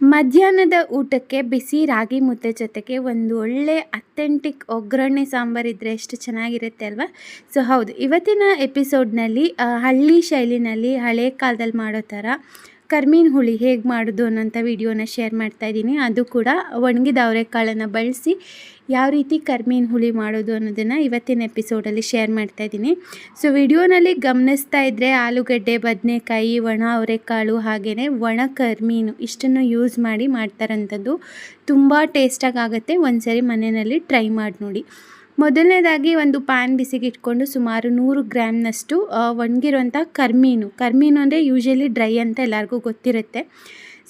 ಮಧ್ಯಾಹ್ನದ ಊಟಕ್ಕೆ ಬಿಸಿ ರಾಗಿ ಮುದ್ದೆ ಜೊತೆಗೆ ಒಂದು ಒಳ್ಳೆ ಅಥೆಂಟಿಕ್ ಒಗ್ಗರಣೆ ಸಾಂಬಾರು ಇದ್ದರೆ ಎಷ್ಟು ಚೆನ್ನಾಗಿರುತ್ತೆ ಅಲ್ವಾ? ಸೊ ಹೌದು. ಇವತ್ತಿನ ಎಪಿಸೋಡ್ನಲ್ಲಿ ಹಳ್ಳಿ ಶೈಲಿನಲ್ಲಿ ಹಳೆ ಕಾಲದಲ್ಲಿ ಮಾಡೋ ಥರ ಕರ್ಮೀನ್ ಹುಳಿ ಹೇಗೆ ಮಾಡೋದು ಅನ್ನೋಂಥ ವಿಡಿಯೋನ ಶೇರ್ ಮಾಡ್ತಾ ಇದ್ದೀನಿ. ಅದು ಕೂಡ ಒಣಗಿದ ಅವರೆಕಾಳನ್ನು ಬಳಸಿ ಯಾವ ರೀತಿ ಕರ್ಮೀನ್ ಹುಳಿ ಮಾಡೋದು ಅನ್ನೋದನ್ನು ಇವತ್ತಿನ ಎಪಿಸೋಡಲ್ಲಿ ಶೇರ್ ಮಾಡ್ತಾ ಇದ್ದೀನಿ. ಸೊ ವಿಡಿಯೋನಲ್ಲಿ ಗಮನಿಸ್ತಾ ಇದ್ದರೆ ಆಲೂಗಡ್ಡೆ, ಬದನೆಕಾಯಿ, ಒಣ ಅವರೆಕಾಳು ಹಾಗೆಯೇ ಒಣ ಕರ್ಮೀನು ಇಷ್ಟನ್ನು ಯೂಸ್ ಮಾಡಿ ಮಾಡ್ತಾರಂಥದ್ದು ತುಂಬ ಟೇಸ್ಟಾಗಿ ಆಗುತ್ತೆ. ಒಂದ್ಸರಿ ಮನೆಯಲ್ಲಿ ಟ್ರೈ ಮಾಡಿ ನೋಡಿ. ಮೊದಲನೇದಾಗಿ ಒಂದು ಪ್ಯಾನ್ ಬಿಸಿಗೆ ಇಟ್ಕೊಂಡು ಸುಮಾರು ನೂರು ಗ್ರಾಮ್ನಷ್ಟು ಒಣಗಿರುವಂಥ ಕರ್ಮೀನು. ಕರ್ಮೀನು ಅಂದರೆ ಯೂಶಲಿ ಡ್ರೈ ಅಂತ ಎಲ್ಲರಿಗೂ ಗೊತ್ತಿರುತ್ತೆ.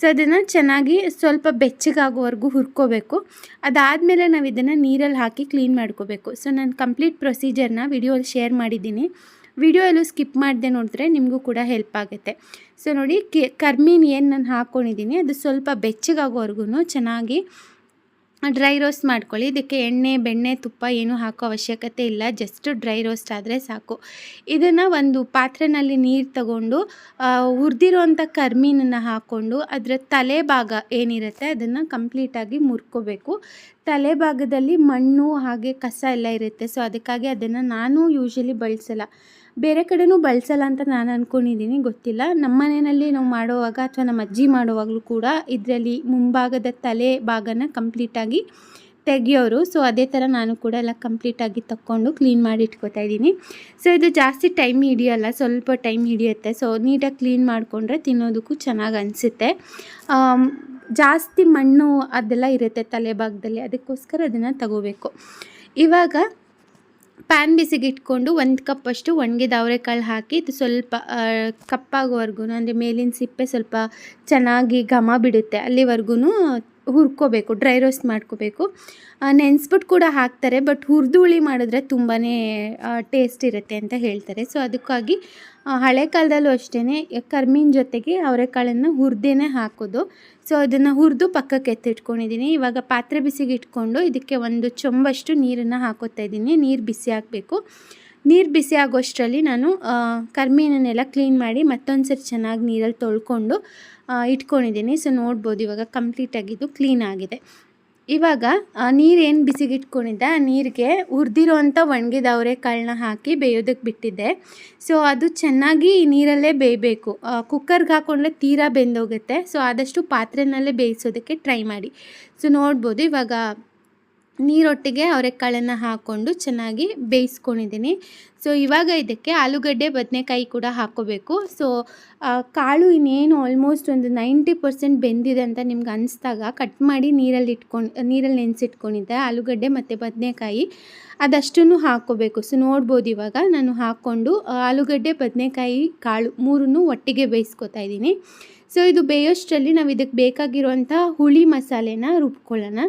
ಸೊ, ಅದನ್ನು ಚೆನ್ನಾಗಿ ಸ್ವಲ್ಪ ಬೆಚ್ಚಗಾಗೋವರೆಗೂ ಹುರ್ಕೋಬೇಕು. ಅದಾದಮೇಲೆ ನಾವು ಇದನ್ನು ನೀರಲ್ಲಿ ಹಾಕಿ ಕ್ಲೀನ್ ಮಾಡ್ಕೋಬೇಕು. ಸೊ, ನಾನು ಕಂಪ್ಲೀಟ್ ಪ್ರೊಸೀಜರ್ನ ವಿಡಿಯೋಲಿ ಶೇರ್ ಮಾಡಿದ್ದೀನಿ. ವಿಡಿಯೋ ಎಲ್ಲೂ ಸ್ಕಿಪ್ ಮಾಡಿದೆ ನೋಡಿದ್ರೆ ನಿಮಗೂ ಕೂಡ ಹೆಲ್ಪ್ ಆಗುತ್ತೆ. ಸೊ, ನೋಡಿ ಕರ್ಮೀನ್ ಏನು ನಾನು ಹಾಕ್ಕೊಂಡಿದ್ದೀನಿ ಅದು ಸ್ವಲ್ಪ ಬೆಚ್ಚಗಾಗೋವರೆಗೂ ಚೆನ್ನಾಗಿ ಡ್ರೈ ರೋಸ್ಟ್ ಮಾಡ್ಕೊಳ್ಳಿ. ಇದಕ್ಕೆ ಎಣ್ಣೆ, ಬೆಣ್ಣೆ, ತುಪ್ಪ ಏನೂ ಹಾಕೋ ಅವಶ್ಯಕತೆ ಇಲ್ಲ. ಜಸ್ಟ್ ಡ್ರೈ ರೋಸ್ಟ್ ಆದರೆ ಸಾಕು. ಇದನ್ನು ಒಂದು ಪಾತ್ರೆನಲ್ಲಿ ನೀರು ತಗೊಂಡು ಹುರಿದಿರೋಂಥ ಕರ್ಮೀನನ್ನು ಹಾಕ್ಕೊಂಡು ಅದರ ತಲೆ ಭಾಗ ಏನಿರುತ್ತೆ ಅದನ್ನು ಕಂಪ್ಲೀಟಾಗಿ ಮುರ್ಕೋಬೇಕು. ತಲೆ ಭಾಗದಲ್ಲಿ ಮಣ್ಣು ಹಾಗೆ ಕಸ ಎಲ್ಲ ಇರುತ್ತೆ. ಸೊ, ಅದಕ್ಕಾಗಿ ಅದನ್ನು ನಾನು ಯೂಶಲಿ ಬಳಸಲ್ಲ. ಬೇರೆ ಕಡೆನೂ ಬಳಸಲ್ಲ ಅಂತ ನಾನು ಅಂದ್ಕೊಂಡಿದ್ದೀನಿ ಗೊತ್ತಿಲ್ಲ. ನಮ್ಮ ಮನೆಯಲ್ಲಿ ನಾವು ಮಾಡುವಾಗ ಅಥವಾ ನಮ್ಮ ಅಜ್ಜಿ ಮಾಡುವಾಗಲೂ ಕೂಡ ಇದರಲ್ಲಿ ಮುಂಭಾಗದ ತಲೆ ಭಾಗನ ಕಂಪ್ಲೀಟಾಗಿ ತೆಗಿಯೋರು. ಸೊ ಅದೇ ಥರ ನಾನು ಕೂಡ ಎಲ್ಲ ಕಂಪ್ಲೀಟಾಗಿ ತಕ್ಕೊಂಡು ಕ್ಲೀನ್ ಮಾಡಿ ಇಟ್ಕೊತಾ ಇದ್ದೀನಿ. ಸೊ ಇದು ಜಾಸ್ತಿ ಟೈಮ್ ಹಿಡಿಯೋಲ್ಲ, ಸ್ವಲ್ಪ ಟೈಮ್ ಹಿಡಿಯುತ್ತೆ. ಸೊ ನೀಟಾಗಿ ಕ್ಲೀನ್ ಮಾಡಿಕೊಂಡ್ರೆ ತಿನ್ನೋದಕ್ಕೂ ಚೆನ್ನಾಗಿ ಅನಿಸುತ್ತೆ. ಜಾಸ್ತಿ ಮಣ್ಣು ಅದೆಲ್ಲ ಇರುತ್ತೆ ತಲೆ ಭಾಗದಲ್ಲಿ, ಅದಕ್ಕೋಸ್ಕರ ಅದನ್ನು ತಗೋಬೇಕು. ಇವಾಗ ಪ್ಯಾನ್ ಬಿಸಿಗೆ ಇಟ್ಕೊಂಡು ಒಂದು ಕಪ್ಪಷ್ಟು ಒಣಗಿದ ಅವರೆಕಾಳು ಹಾಕಿ ಇದು ಸ್ವಲ್ಪ ಕಪ್ಪಾಗೋವರೆಗೂ ಅಂದರೆ ಮೇಲಿನ ಸಿಪ್ಪೆ ಸ್ವಲ್ಪ ಚೆನ್ನಾಗಿ ಘಮ ಬಿಡುತ್ತೆ. ಅಲ್ಲಿವರೆಗೂ ಹುರ್ಕೋಬೇಕು ಡ್ರೈ ರೋಸ್ಟ್ ಮಾಡ್ಕೋಬೇಕು. ನೆನೆಸ್ಬಿಟ್ಟು ಕೂಡ ಹಾಕ್ತಾರೆ ಬಟ್ ಹುರಿದು ಹುಳಿ ಮಾಡಿದ್ರೆ ತುಂಬಾ ಟೇಸ್ಟ್ ಇರುತ್ತೆ ಅಂತ ಹೇಳ್ತಾರೆ. ಸೊ ಅದಕ್ಕಾಗಿ ಹಳೆ ಕಾಲದಲ್ಲೂ ಅಷ್ಟೇ ಕರ್ಮಿನ ಜೊತೆಗೆ ಅವರೆಕಾಳನ್ನು ಹುರಿದೇನೆ ಹಾಕೋದು. ಸೊ ಅದನ್ನು ಹುರಿದು ಪಕ್ಕಕ್ಕೆ ಎತ್ತಿಟ್ಕೊಂಡಿದ್ದೀನಿ ಇವಾಗ ಪಾತ್ರೆ ಬಿಸಿಗೆ ಇಟ್ಕೊಂಡು ಇದಕ್ಕೆ ಒಂದು ಚೊಂಬಷ್ಟು ನೀರನ್ನು ಹಾಕೋತಾ ಇದ್ದೀನಿ ನೀರು ಬಿಸಿ ಆಗಬೇಕು. ನೀರು ಬಿಸಿ ಆಗೋಷ್ಟರಲ್ಲಿ ನಾನು ಕರ್ಮೀನನ್ನೆಲ್ಲ ಕ್ಲೀನ್ ಮಾಡಿ ಮತ್ತೊಂದು ಸರಿ ಚೆನ್ನಾಗಿ ನೀರಲ್ಲಿ ತೊಳ್ಕೊಂಡು ಇಟ್ಕೊಂಡಿದ್ದೀನಿ. ಸೊ ನೋಡ್ಬೋದು ಇವಾಗ ಕಂಪ್ಲೀಟಾಗಿದ್ದು ಕ್ಲೀನ್ ಆಗಿದೆ. ಇವಾಗ ನೀರೇನು ಏನು ಬಿಸಿಗೆ ಇಟ್ಕೊಂಡಿದ್ದೆ? ಆ ನೀರಿಗೆ ಹುರಿದಿರೋವಂಥ ಒಣಗಿದ ಅವರೆಕಾಳನ್ನ ಹಾಕಿ ಬೇಯೋದಕ್ಕೆ ಬಿಟ್ಟಿದ್ದೆ. ಸೊ ಅದು ಚೆನ್ನಾಗಿ ನೀರಲ್ಲೇ ಬೇಯಬೇಕು. ಕುಕ್ಕರ್ಗೆ ಹಾಕೊಂಡ್ರೆ ತೀರಾ ಬೆಂದೋಗುತ್ತೆ. ಸೊ ಆದಷ್ಟು ಪಾತ್ರೆನಲ್ಲೇ ಬೇಯಿಸೋದಕ್ಕೆ ಟ್ರೈ ಮಾಡಿ. ಸೊ ನೋಡ್ಬೋದು ಇವಾಗ ನೀರೊಟ್ಟಿಗೆ ಅವರೆಕಾಳನ್ನು ಹಾಕ್ಕೊಂಡು ಚೆನ್ನಾಗಿ ಬೇಯಿಸ್ಕೊಂಡಿದ್ದೀನಿ. ಸೊ ಇವಾಗ ಇದಕ್ಕೆ ಆಲೂಗಡ್ಡೆ, ಬದನೆಕಾಯಿ ಕೂಡ ಹಾಕ್ಕೋಬೇಕು ಸೊ ಕಾಳು ಇನ್ನೇನು ಆಲ್ಮೋಸ್ಟ್ ಒಂದು ನೈಂಟಿ ಪರ್ಸೆಂಟ್ ಬೆಂದಿದೆ ಅಂತ ನಿಮ್ಗೆ ಅನಿಸ್ದಾಗ ಕಟ್ ಮಾಡಿ ನೀರಲ್ಲಿ ಇಟ್ಕೊಂಡು, ನೀರಲ್ಲಿ ನೆನೆಸಿಟ್ಕೊಂಡಿದ್ದೆ, ಆಲೂಗಡ್ಡೆ ಮತ್ತು ಬದನೆಕಾಯಿ. ಅದಷ್ಟನ್ನು ಹಾಕ್ಕೋಬೇಕು ಸೊ ನೋಡ್ಬೋದು ಇವಾಗ ನಾನು ಹಾಕ್ಕೊಂಡು ಆಲೂಗಡ್ಡೆ, ಬದನೆಕಾಯಿ, ಕಾಳು ಮೂರನ್ನು ಒಟ್ಟಿಗೆ ಬೇಯಿಸ್ಕೊತಾ ಇದ್ದೀನಿ. ಸೊ ಇದು ಬೇಯೋಷ್ಟರಲ್ಲಿ ನಾವು ಇದಕ್ಕೆ ಬೇಕಾಗಿರುವಂಥ ಹುಳಿ ಮಸಾಲೆನ ರುಬ್ಕೊಳ್ಳೋಣ.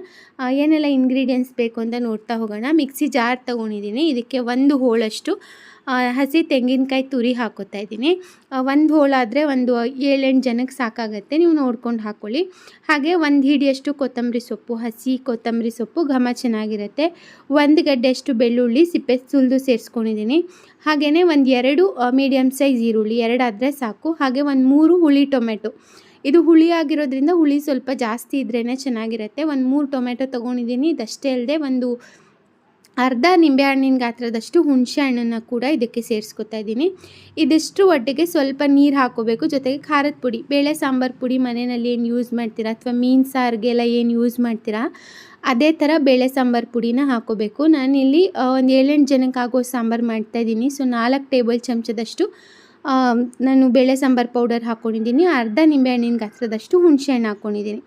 ಏನೆಲ್ಲ ಇಂಗ್ರೀಡಿಯೆಂಟ್ಸ್ ಬೇಕು ಅಂತ ನೋಡ್ತಾ ಹೋಗೋಣ. ಮಿಕ್ಸಿ ಜಾರ್ ತೊಗೊಂಡಿದ್ದೀನಿ. ಇದಕ್ಕೆ ಒಂದು ಹೋಳಷ್ಟು ಹಸಿ ತೆಂಗಿನಕಾಯಿ ತುರಿ ಹಾಕೋತಾ ಇದ್ದೀನಿ. ಒಂದು ಹೋಳಾದರೆ ಒಂದು ಏಳೆಂಟು ಜನಕ್ಕೆ ಸಾಕಾಗತ್ತೆ. ನೀವು ನೋಡ್ಕೊಂಡು ಹಾಕ್ಕೊಳ್ಳಿ ಹಾಗೆ ಒಂದು ಹಿಡಿಯಷ್ಟು ಕೊತ್ತಂಬರಿ ಸೊಪ್ಪು, ಹಸಿ ಕೊತ್ತಂಬರಿ ಸೊಪ್ಪು, ಘಮ ಚೆನ್ನಾಗಿರುತ್ತೆ. ಒಂದು ಗಡ್ಡೆಯಷ್ಟು ಬೆಳ್ಳುಳ್ಳಿ, ಸಿಪ್ಪೆ ಸುಲಿದು ಸೇರಿಸ್ಕೊಂಡಿದ್ದೀನಿ. ಹಾಗೆಯೇ ಒಂದು ಎರಡು ಮೀಡಿಯಮ್ ಸೈಜ್ ಈರುಳ್ಳಿ ಎರಡಾದರೆ ಸಾಕು. ಹಾಗೆ ಒಂದು ಮೂರು ಹುಳಿ ಟೊಮೆಟೊ ಇದು ಹುಳಿ ಆಗಿರೋದ್ರಿಂದ ಹುಳಿ ಸ್ವಲ್ಪ ಜಾಸ್ತಿ ಇದ್ರೇ ಚೆನ್ನಾಗಿರುತ್ತೆ. ಒಂದು ಮೂರು ಟೊಮೆಟೊ ತೊಗೊಂಡಿದ್ದೀನಿ ಇದಷ್ಟೇ ಅಲ್ಲದೆ ಒಂದು ಅರ್ಧ ನಿಂಬೆಹಣ್ಣಿನ ಗಾತ್ರದಷ್ಟು ಹುಣಸೆ ಹಣ್ಣನ್ನು ಕೂಡ ಇದಕ್ಕೆ ಸೇರಿಸ್ಕೊತಾ ಇದ್ದೀನಿ ಇದಿಷ್ಟು ಒಟ್ಟಿಗೆ ಸ್ವಲ್ಪ ನೀರು ಹಾಕೋಬೇಕು. ಜೊತೆಗೆ ಖಾರದ ಪುಡಿ, ಬೇಳೆ ಸಾಂಬಾರು ಪುಡಿ ಮನೆಯಲ್ಲಿ ಏನು ಯೂಸ್ ಮಾಡ್ತೀರಾ ಅಥವಾ ಮೀನು ಸಾರಿಗೆಲ್ಲ ಏನು ಯೂಸ್ ಮಾಡ್ತೀರಾ, ಅದೇ ಥರ ಬೇಳೆ ಸಾಂಬಾರು ಪುಡಿನ ಹಾಕೋಬೇಕು. ನಾನಿಲ್ಲಿ ಒಂದು ಏಳೆಂಟು ಜನಕ್ಕೆ ಆಗೋ ಸಾಂಬಾರು ಮಾಡ್ತಾಯಿದ್ದೀನಿ ಸೊ ನಾಲ್ಕು ಟೇಬಲ್ ಚಮಚದಷ್ಟು ನಾನು ಬೇಳೆ ಸಾಂಬಾರು ಪೌಡರ್ ಹಾಕ್ಕೊಂಡಿದ್ದೀನಿ ಅರ್ಧ ನಿಂಬೆಹಣ್ಣಿನ ಗಾತ್ರದಷ್ಟು ಹುಣಸೆ ಹಣ್ಣು ಹಾಕ್ಕೊಂಡಿದ್ದೀನಿ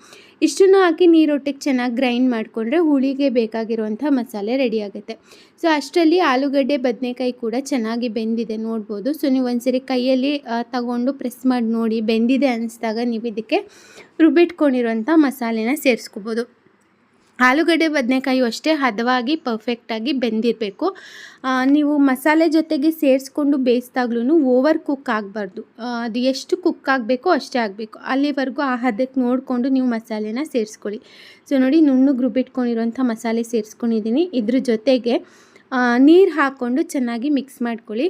ಇಷ್ಟನ್ನು ಹಾಕಿ ನೀರೊಟ್ಟಿಗೆ ಚೆನ್ನಾಗಿ ಗ್ರೈಂಡ್ ಮಾಡಿಕೊಂಡ್ರೆ ಹುಳಿಗೆ ಬೇಕಾಗಿರುವಂಥ ಮಸಾಲೆ ರೆಡಿ ಆಗುತ್ತೆ. ಸೊ ಅಷ್ಟರಲ್ಲಿ ಆಲೂಗಡ್ಡೆ, ಬದನೆಕಾಯಿ ಕೂಡ ಚೆನ್ನಾಗಿ ಬೆಂದಿದೆ ನೋಡ್ಬೋದು. ಸೊ ನೀವು ಒಂದ್ಸರಿ ಕೈಯಲ್ಲಿ ತಗೊಂಡು ಪ್ರೆಸ್ ಮಾಡಿ ನೋಡಿ, ಬೆಂದಿದೆ ಅನ್ನಿಸ್ದಾಗ ನೀವು ಇದಕ್ಕೆ ರುಬ್ಬಿಟ್ಕೊಂಡಿರುವಂಥ ಮಸಾಲೆನ ಸೇರಿಸ್ಕೋಬೋದು. ಆಲೂಗಡ್ಡೆ ಬದನೆಕಾಯಿ ಅಷ್ಟೇ ಹದವಾಗಿ ಪರ್ಫೆಕ್ಟಾಗಿ ಬೆಂದಿರಬೇಕು. ನೀವು ಮಸಾಲೆ ಜೊತೆಗೆ ಸೇರಿಸ್ಕೊಂಡು ಬೇಯಿಸಿದಾಗ್ಲೂ ಓವರ್ ಕುಕ್ ಆಗಬಾರ್ದು. ಅದು ಎಷ್ಟು ಕುಕ್ ಆಗಬೇಕೋ ಅಷ್ಟೇ ಆಗಬೇಕು. ಅಲ್ಲಿವರೆಗೂ ಆ ಹದಕ್ಕೆ ನೋಡಿಕೊಂಡು ನೀವು ಮಸಾಲೆನ ಸೇರಿಸ್ಕೊಳ್ಳಿ. ಸೊ ನೋಡಿ ನುಣ್ಣು ರುಬ್ಬಿಟ್ಕೊಂಡಿರೋಂಥ ಮಸಾಲೆ ಸೇರಿಸ್ಕೊಂಡಿದ್ದೀನಿ. ಇದ್ರ ಜೊತೆಗೆ ನೀರು ಹಾಕ್ಕೊಂಡು ಚೆನ್ನಾಗಿ ಮಿಕ್ಸ್ ಮಾಡ್ಕೊಳ್ಳಿ.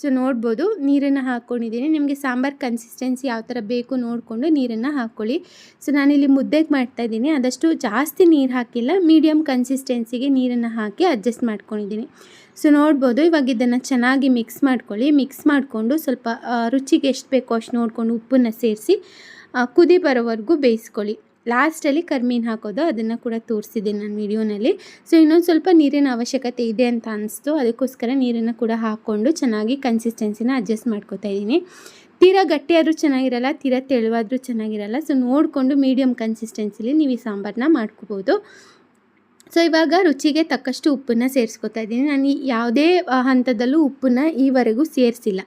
ಸೊ ನೋಡ್ಬೋದು, ನೀರನ್ನು ಹಾಕ್ಕೊಂಡಿದ್ದೀನಿ ನಿಮಗೆ ಸಾಂಬಾರು ಕನ್ಸಿಸ್ಟೆನ್ಸಿ ಯಾವ ಥರ ಬೇಕು ನೋಡಿಕೊಂಡು ನೀರನ್ನು ಹಾಕ್ಕೊಳ್ಳಿ. ಸೊ ನಾನಿಲ್ಲಿ ಮುದ್ದೆಗೆ ಮಾಡ್ತಾಯಿದ್ದೀನಿ ಆದಷ್ಟು ಜಾಸ್ತಿ ನೀರು ಹಾಕಿಲ್ಲ ಮೀಡಿಯಮ್ ಕನ್ಸಿಸ್ಟೆನ್ಸಿಗೆ ನೀರನ್ನು ಹಾಕಿ ಅಡ್ಜಸ್ಟ್ ಮಾಡ್ಕೊಂಡಿದ್ದೀನಿ. ಸೊ ನೋಡ್ಬೋದು, ಇವಾಗ ಇದನ್ನು ಚೆನ್ನಾಗಿ ಮಿಕ್ಸ್ ಮಾಡ್ಕೊಳ್ಳಿ. ಮಿಕ್ಸ್ ಮಾಡಿಕೊಂಡು ಸ್ವಲ್ಪ ರುಚಿಗೆ ಎಷ್ಟು ಬೇಕೋ ಅಷ್ಟು ನೋಡಿಕೊಂಡು ಉಪ್ಪನ್ನು ಸೇರಿಸಿ ಕುದಿ ಬರೋವರೆಗೂ ಬೇಯಿಸ್ಕೊಳ್ಳಿ. ಲಾಸ್ಟಲ್ಲಿ ಕರ್ಮೀನು ಹಾಕೋದು, ಅದನ್ನು ಕೂಡ ತೋರಿಸಿದ್ದೀನಿ ನಾನು ವಿಡಿಯೋನಲ್ಲಿ. ಸೊ ಇನ್ನೊಂದು ಸ್ವಲ್ಪ ನೀರಿನ ಅವಶ್ಯಕತೆ ಇದೆ ಅಂತ ಅನಿಸ್ತು. ಅದಕ್ಕೋಸ್ಕರ ನೀರನ್ನು ಕೂಡ ಹಾಕ್ಕೊಂಡು ಚೆನ್ನಾಗಿ ಕನ್ಸಿಸ್ಟೆನ್ಸಿನ ಅಡ್ಜಸ್ಟ್ ಮಾಡ್ಕೋತಾ ಇದ್ದೀನಿ. ತೀರಾ ಗಟ್ಟಿಯಾದರೂ ಚೆನ್ನಾಗಿರಲ್ಲ, ತೀರಾ ತೆಳುವಾದರೂ ಚೆನ್ನಾಗಿರಲ್ಲ. ಸೊ ನೋಡಿಕೊಂಡು ಮೀಡಿಯಮ್ ಕನ್ಸಿಸ್ಟೆನ್ಸಿಲಿ ನೀವು ಈ ಸಾಂಬಾರನ್ನ ಮಾಡ್ಕೋಬೋದು. ಸೊ ಇವಾಗ ರುಚಿಗೆ ತಕ್ಕಷ್ಟು ಉಪ್ಪನ್ನು ಸೇರಿಸ್ಕೊತಾ ಇದ್ದೀನಿ. ನಾನು ಯಾವುದೇ ಹಂತದಲ್ಲೂ ಉಪ್ಪನ್ನು ಈವರೆಗೂ ಸೇರಿಸಿಲ್ಲ.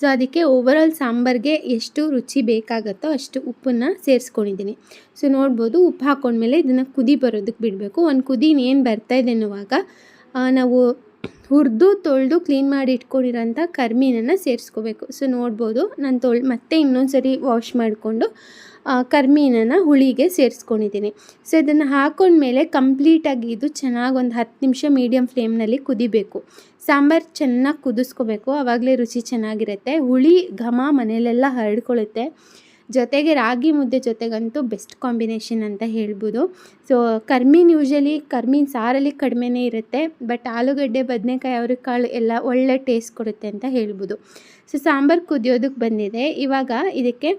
ಸೊ ಅದಕ್ಕೆ ಓವರಾಲ್ ಸಾಂಬಾರಿಗೆ ಎಷ್ಟು ರುಚಿ ಬೇಕಾಗುತ್ತೋ ಅಷ್ಟು ಉಪ್ಪನ್ನು ಸೇರಿಸ್ಕೊಂಡಿದ್ದೀನಿ. ಸೊ ನೋಡ್ಬೋದು, ಉಪ್ಪು ಹಾಕ್ಕೊಂಡ್ಮೇಲೆ ಇದನ್ನು ಕುದಿ ಬರೋದಕ್ಕೆ ಬಿಡಬೇಕು. ಒಂದು ಕುದಿ ಏನು ಬರ್ತಾ ಅನ್ನುವಾಗ ನಾವು ಹುರಿದು, ತೊಳೆದು ಕ್ಲೀನ್ ಮಾಡಿ ಇಟ್ಕೊಂಡಿರೋಂಥ ಕರ್ಮೀನನ್ನು ಸೇರಿಸ್ಕೋಬೇಕು. ಸೊ ನೋಡ್ಬೋದು. ನಾನು ತೊಳ್, ಮತ್ತೆ ಇನ್ನೊಂದು ಸರಿ ವಾಶ್ ಮಾಡಿಕೊಂಡು ಕರ್ಮೀನನ್ನು ಹುಳಿಗೆ ಸೇರಿಸ್ಕೊಂಡಿದ್ದೀನಿ. ಸೊ ಇದನ್ನು ಹಾಕೊಂಡ್ಮೇಲೆ ಕಂಪ್ಲೀಟಾಗಿ ಇದು ಚೆನ್ನಾಗಿ ಒಂದು ಹತ್ತು ನಿಮಿಷ ಮೀಡಿಯಮ್ ಫ್ಲೇಮ್ನಲ್ಲಿ ಕುದಿಬೇಕು. ಸಾಂಬಾರು ಚೆನ್ನಾಗಿ ಕುದಿಸ್ಕೋಬೇಕು. ಆವಾಗಲೇ ರುಚಿ ಚೆನ್ನಾಗಿರುತ್ತೆ. ಹುಳಿ ಘಮ ಮನೆಯಲ್ಲೆಲ್ಲ ಹರಡ್ಕೊಳ್ಳುತ್ತೆ. ಜೊತೆಗೆ ರಾಗಿ ಮುದ್ದೆ ಜೊತೆಗಂತೂ ಬೆಸ್ಟ್ ಕಾಂಬಿನೇಷನ್ ಅಂತ ಹೇಳ್ಬೋದು. ಸೊ ಕರ್ಮೀನ್ ಯೂಶಲಿ ಕರ್ಮೀನ್ ಸಾರಲ್ಲಿ ಕಡಿಮೆನೇ ಇರುತ್ತೆ ಬಟ್ ಆಲೂಗಡ್ಡೆ, ಬದನೆಕಾಯಿ ಅವ್ರೆಕಾಳು ಎಲ್ಲ ಒಳ್ಳೆ ಟೇಸ್ಟ್ ಕೊಡುತ್ತೆ ಅಂತ ಹೇಳ್ಬೋದು. ಸೊ ಸಾಂಬಾರು ಕುದಿಯೋದಕ್ಕೆ ಬಂದಿದೆ. ಇವಾಗ ಇದಕ್ಕೆ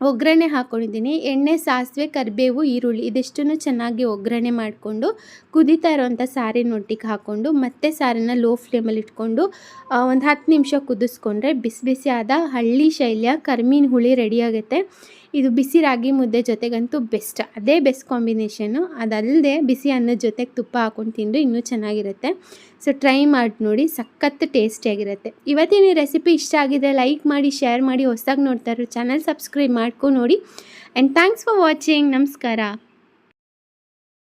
ಒಗ್ಗರಣೆ ಹಾಕ್ಕೊಂಡಿದ್ದೀನಿ ಎಣ್ಣೆ, ಸಾಸಿವೆ, ಕರಿಬೇವು, ಈರುಳ್ಳಿ ಇದಿಷ್ಟನ್ನು ಚೆನ್ನಾಗಿ ಒಗ್ಗರಣೆ ಮಾಡಿಕೊಂಡು ಕುದೀತಾ ಇರೋವಂಥ ಸಾರಿನೊಟ್ಟಿಗೆ ಹಾಕ್ಕೊಂಡು ಮತ್ತೆ ಸಾರನ್ನು ಲೋ ಫ್ಲೇಮಲ್ಲಿ ಇಟ್ಕೊಂಡು ಒಂದು ಹತ್ತು ನಿಮಿಷ ಕುದಿಸ್ಕೊಂಡ್ರೆ ಬಿಸಿ ಬಿಸಿ ಆದ ಹಳ್ಳಿ ಶೈಲಿಯ ಕರ್ಮೀನ್ ಹುಳಿ ರೆಡಿಯಾಗುತ್ತೆ ಇದು ಬಿಸಿ ರಾಗಿ ಮುದ್ದೆ ಜೊತೆಗಂತೂ ಬೆಸ್ಟ್. ಅದೇ ಬೆಸ್ಟ್ ಕಾಂಬಿನೇಷನ್ನು ಅದಲ್ಲದೆ ಬಿಸಿ ಅನ್ನದ ಜೊತೆಗೆ ತುಪ್ಪ ಹಾಕೊಂಡು ತಿಂದು ಇನ್ನೂ ಚೆನ್ನಾಗಿರುತ್ತೆ. ಸೊ ಟ್ರೈ ಮಾಡಿ ನೋಡಿ. ಸಖತ್ ಟೇಸ್ಟಿಯಾಗಿರುತ್ತೆ ಇವತ್ತಿನ ಈ ರೆಸಿಪಿ ಇಷ್ಟ ಆಗಿದೆ ಲೈಕ್ ಮಾಡಿ ಶೇರ್ ಮಾಡಿ, ಹೊಸದಾಗಿ ನೋಡ್ತಾ ಇರೋ ಚಾನಲ್ ಸಬ್ಸ್ಕ್ರೈಬ್ ಮಾಡ್ಕೊಂಡು ನೋಡಿ. ಆ್ಯಂಡ್ ಥ್ಯಾಂಕ್ಸ್ ಫಾರ್ ವಾಚಿಂಗ್ ನಮಸ್ಕಾರ.